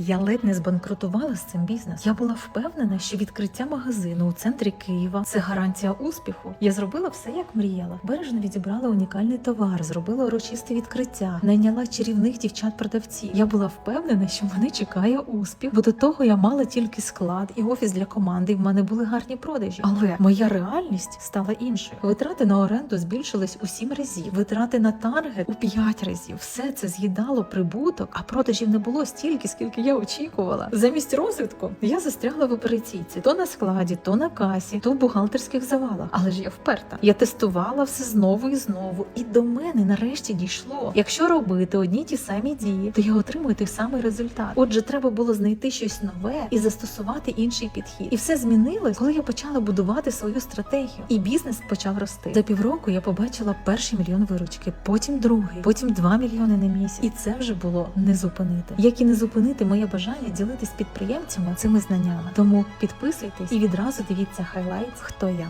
Я ледь не збанкрутувала з цим бізнесом. Я була впевнена, що відкриття магазину у центрі Києва це гарантія успіху. Я зробила все як мріяла. Бережно відібрала унікальний товар, зробила урочисте відкриття, найняла чарівних дівчат-продавців. Я була впевнена, що мене чекає успіх, бо до того я мала тільки склад і офіс для команди. і В мене були гарні продажі. Але моя реальність стала іншою. Витрати на оренду збільшились у сім разів. Витрати на таргет у п'ять разів. Все це з'їдало прибуток, а продажів не було стільки, скільки я очікувала. Замість розвитку я застрягла в операційці то на складі, то на касі, то в бухгалтерських завалах. Але ж я вперта. Я тестувала все знову і знову, і до мене нарешті дійшло. Якщо робити одні ті самі дії, то я отримую той самий результат. Отже, треба було знайти щось нове і застосувати інший підхід. І все змінилось, коли я почала будувати свою стратегію, і бізнес почав рости. За півроку я побачила перший мільйон виручки, потім другий, потім два мільйони на місяць. І це вже було не зупинити. Як і не зупинити моє бажання ділитись підприємцями цими знаннями. Тому підписуйтесь і відразу дивіться хайлайт, хто я.